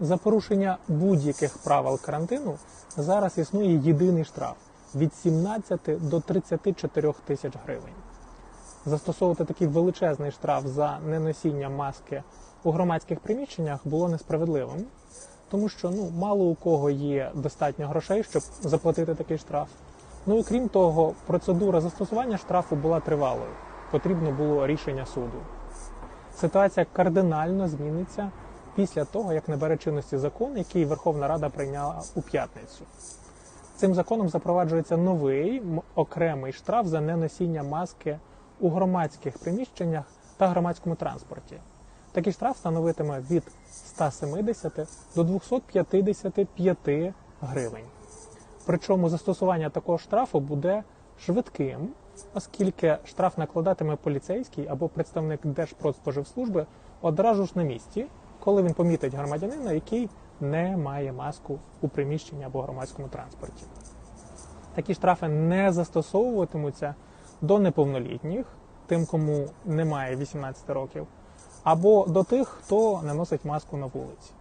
За порушення будь-яких правил карантину зараз існує єдиний штраф від 17 до 34 тисяч гривень. Застосовувати такий величезний штраф за неносіння маски у громадських приміщеннях було несправедливим, тому що ну мало у кого є достатньо грошей, щоб заплатити такий штраф. Ну і крім того, процедура застосування штрафу була тривалою. Потрібно було рішення суду. Ситуація кардинально зміниться після того, як набере чинності закон, який Верховна Рада прийняла у п'ятницю. Цим законом запроваджується новий окремий штраф за неносіння маски у громадських приміщеннях та громадському транспорті. Такий штраф становитиме від 170 до 255 гривень. Причому застосування такого штрафу буде швидким, оскільки штраф накладатиме поліцейський або представник Держпродспоживслужби одразу ж на місці, коли він помітить громадянина, який не має маску у приміщенні або громадському транспорті. Такі штрафи не застосовуватимуться до неповнолітніх, тим, кому немає 18 років, або до тих, хто не носить маску на вулиці.